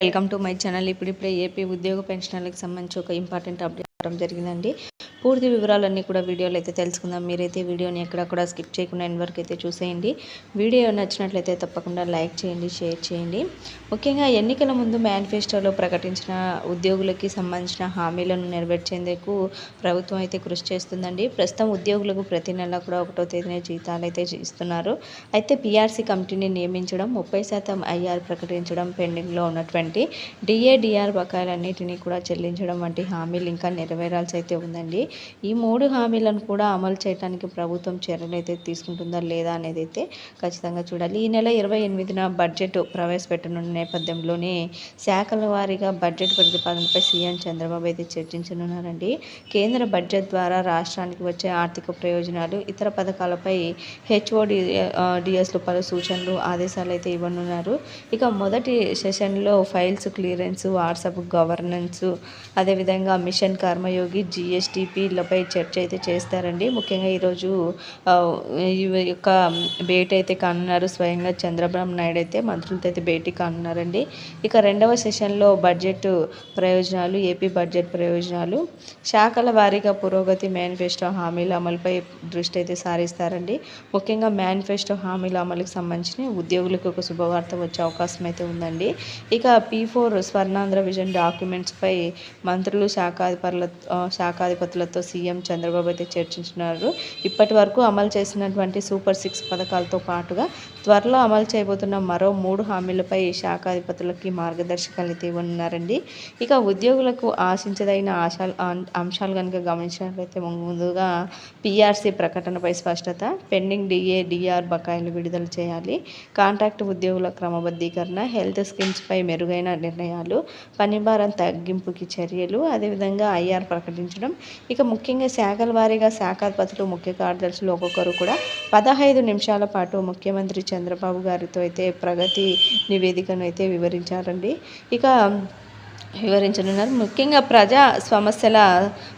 Welcome to my channel ఇప్పుడిప్పుడే AP ఉద్యోగ పెన్షనర్లకు సంబంధించి ఒక ఇంపార్టెంట్ అప్డేట్ చెప్పడం జరిగిందండి. పూర్తి వివరాలన్నీ కూడా వీడియోలో అయితే తెలుసుకుందాం. మీరైతే వీడియోని ఎక్కడ కూడా స్కిప్ చేయకుండా ఎండ్ వరకు అయితే చూసేయండి. వీడియో నచ్చినట్లయితే తప్పకుండా లైక్ చేయండి షేర్ చేయండి. ముఖ్యంగా ఎన్నికల ముందు మేనిఫెస్టోలో ప్రకటించిన ఉద్యోగులకి సంబంధించిన హామీలను నెరవేర్చేందుకు ప్రభుత్వం అయితే కృషి చేస్తుందండి. ప్రస్తుతం ఉద్యోగులకు ప్రతి నెల కూడా ఒకటో తేదీన జీతాలు అయితే ఇస్తున్నారు. అయితే పీఆర్సీ కమిటీని నియమించడం ముప్పై శాతం ఐఆర్ ప్రకటించడం పెండింగ్లో ఉన్నటువంటి డిఏడిఆర్ బకాయిలన్నిటినీ కూడా చెల్లించడం వంటి హామీలు ఇంకా నెరవేరాల్సి అయితే ఉందండి. ఈ మూడు హామీలను కూడా అమలు చేయడానికి ప్రభుత్వం చర్యలు అయితే తీసుకుంటుందా లేదా అనేది అయితే ఖచ్చితంగా చూడాలి. ఈ నెల ఇరవై ఎనిమిదిన బడ్జెట్ ప్రవేశపెట్టనున్న నేపథ్యంలోనే శాఖల వారీగా బడ్జెట్ ప్రతిపాదనపై సీఎం చంద్రబాబు అయితే చర్చించనున్నారండి. కేంద్ర బడ్జెట్ ద్వారా రాష్ట్రానికి వచ్చే ఆర్థిక ప్రయోజనాలు ఇతర పథకాలపై హెచ్ఓడి డిఎస్లు పలు సూచనలు ఆదేశాలు అయితే ఇవ్వనున్నారు. ఇక మొదటి సెషన్లో ఫైల్స్ క్లియరెన్స్ వాట్సాప్ గవర్నెన్స్ అదేవిధంగా మిషన్ కర్మ కర్మయోగి జిఎస్టిపిలపై చర్చ అయితే చేస్తారండి. ముఖ్యంగా ఈరోజు ఈ యొక్క భేటీ అయితే కానున్నారు. స్వయంగా చంద్రబాబు నాయుడు అయితే మంత్రులతో అయితే భేటీ కానున్నారండి. ఇక రెండవ సెషన్లో బడ్జెట్ ప్రయోజనాలు ఏపీ బడ్జెట్ ప్రయోజనాలు. శాఖల వారీగా పురోగతి మేనిఫెస్టో హామీల అమలుపై దృష్టి అయితే సారిస్తారండి. ముఖ్యంగా మేనిఫెస్టో హామీల అమలుకి సంబంధించిన ఉద్యోగులకు ఒక శుభవార్త వచ్చే అవకాశం అయితే ఉందండి. ఇక పీ ఫోర్ స్వర్ణాంధ్ర విజన్ డాక్యుమెంట్స్పై మంత్రులు శాఖాధిపరుల శాఖాధిపతులతో సీఎం చంద్రబాబు అయితే చర్చించినారు. ఇప్పటి వరకు అమలు చేసినటువంటి సూపర్ సిక్స్ పథకాలతో పాటుగా త్వరలో అమలు చేయబోతున్న మరో మూడు హామీలపై శాఖాధిపతులకి మార్గదర్శకాలు అయితే ఉన్నారండి ఇక ఉద్యోగులకు ఆశించదైన ఆశాలు అంశాలు కనుక గమనించినట్లయితే ముందుగా పిఆర్సీ ప్రకటనపై స్పష్టత పెండింగ్ డిఏ డిఆర్ బకాయిలు విడుదల చేయాలి కాంట్రాక్ట్ ఉద్యోగుల క్రమబద్ధీకరణ హెల్త్ స్కీమ్స్పై మెరుగైన నిర్ణయాలు పనిభారం తగ్గింపుకి చర్యలు అదేవిధంగా ఐఆర్ ప్రకటించడం. ఇక ముఖ్యంగా శాఖల వారీగా శాఖాధిపతులు ముఖ్య కార్యదర్శులు ఒక్కొక్కరు కూడా పదహైదు నిమిషాల పాటు ముఖ్యమంత్రి చంద్రబాబు గారితో అయితే ప్రగతి నివేదికను అయితే వివరించారండి. ఇక వివరించనున్నారు. ముఖ్యంగా ప్రజా సమస్యల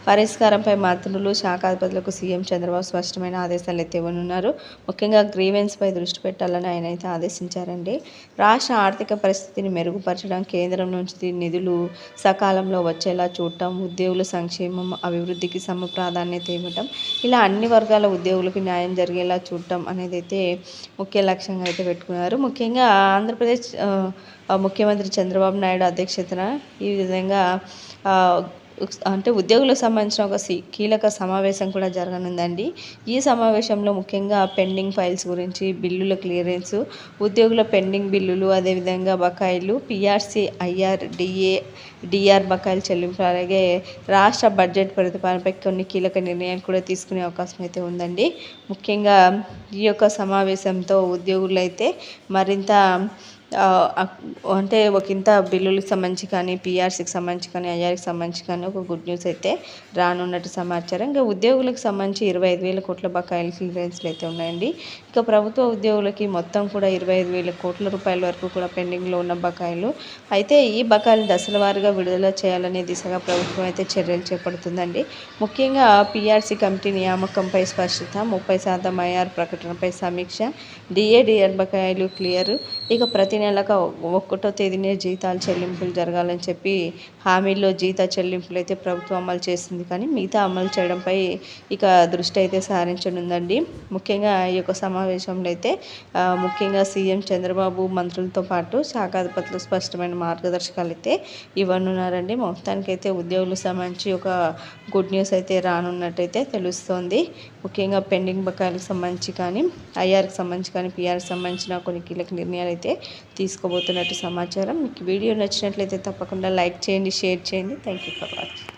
పరిష్కారంపై మంత్రులు శాఖాధిపతులకు సీఎం చంద్రబాబు స్పష్టమైన ఆదేశాలు అయితే ఇవ్వనున్నారు ముఖ్యంగా గ్రీవెన్స్పై దృష్టి పెట్టాలని ఆయన అయితే ఆదేశించారండి. రాష్ట్ర ఆర్థిక పరిస్థితిని మెరుగుపరచడం కేంద్రం నుంచి నిధులు సకాలంలో వచ్చేలా చూడటం ఉద్యోగుల సంక్షేమం అభివృద్ధికి సమ ప్రాధాన్యత ఇవ్వటం ఇలా అన్ని వర్గాల ఉద్యోగులకు న్యాయం జరిగేలా చూడటం అనేది అయితే ముఖ్య లక్ష్యంగా అయితే పెట్టుకున్నారు. ముఖ్యంగా ఆంధ్రప్రదేశ్ ముఖ్యమంత్రి చంద్రబాబు నాయుడు అధ్యక్షతన ఈ విధంగా అంటే ఉద్యోగులకు సంబంధించిన ఒక సి కీలక సమావేశం కూడా జరగనుందండి. ఈ సమావేశంలో ముఖ్యంగా పెండింగ్ ఫైల్స్ గురించి బిల్లుల క్లియరెన్స్ ఉద్యోగుల పెండింగ్ బిల్లులు అదేవిధంగా బకాయిలు పిఆర్సీ ఐఆర్ డిఏ డిఆర్ బకాయిలు చెల్లింపు అలాగే రాష్ట్ర బడ్జెట్ ప్రతిపాదనపై కొన్ని కీలక నిర్ణయాలు కూడా తీసుకునే అవకాశం అయితే ఉందండి. ముఖ్యంగా ఈ యొక్క సమావేశంతో ఉద్యోగులు అయితే మరింత అంటే ఒక ఇంత బిల్లులకు సంబంధించి కానీ పీఆర్సీకి సంబంధించి కానీ ఐఆర్కి సంబంధించి కానీ ఒక గుడ్ న్యూస్ అయితే రానున్నట్టు సమాచారం. ఇంకా ఉద్యోగులకు సంబంధించి ఇరవై ఐదు వేల కోట్ల బకాయిలు క్లియరెన్స్లు అయితే ఉన్నాయండి. ఇక ప్రభుత్వ ఉద్యోగులకి మొత్తం కూడా ఇరవై ఐదు వేల కోట్ల రూపాయల వరకు కూడా పెండింగ్లో ఉన్న బకాయిలు. అయితే ఈ బకాయిలు దశల వారీగా విడుదల చేయాలనే దిశగా ప్రభుత్వం అయితే చర్యలు చేపడుతుందండి. ముఖ్యంగా పిఆర్సీ కమిటీ నియామకంపై స్పష్టత ముప్పై శాతం ఐఆర్ ప్రకటనపై సమీక్ష డిఏడిఆర్ బకాయిలు క్లియర్. ఇక ప్రతి నెలకు ఒకటో తేదీనే జీతాలు చెల్లింపులు జరగాలని చెప్పి హామీల్లో జీత చెల్లింపులు అయితే ప్రభుత్వం అమలు చేసింది కానీ మిగతా అమలు చేయడంపై ఇక దృష్టి అయితే సారించనుందండి. ముఖ్యంగా ఈ యొక్క సమావేశంలో అయితే ముఖ్యంగా సీఎం చంద్రబాబు మంత్రులతో పాటు శాఖాధిపతులు స్పష్టమైన మార్గదర్శకాలు అయితే ఇవ్వనున్నారండి. మొత్తానికైతే ఉద్యోగులకు సంబంధించి ఒక గుడ్ న్యూస్ అయితే రానున్నట్టయితే తెలుస్తోంది. ముఖ్యంగా పెండింగ్ బకాయిలకు సంబంధించి కానీ ఐఆర్కి సంబంధించి కానీ పిఆర్కి సంబంధించిన కొన్ని కీలక నిర్ణయాలు అయితే తీసుకోబోతున్నట్టు సమాచారం. మీకు వీడియో నచ్చినట్లయితే తప్పకుండా లైక్ చేయండి షేర్ చేయండి. Thank you for watching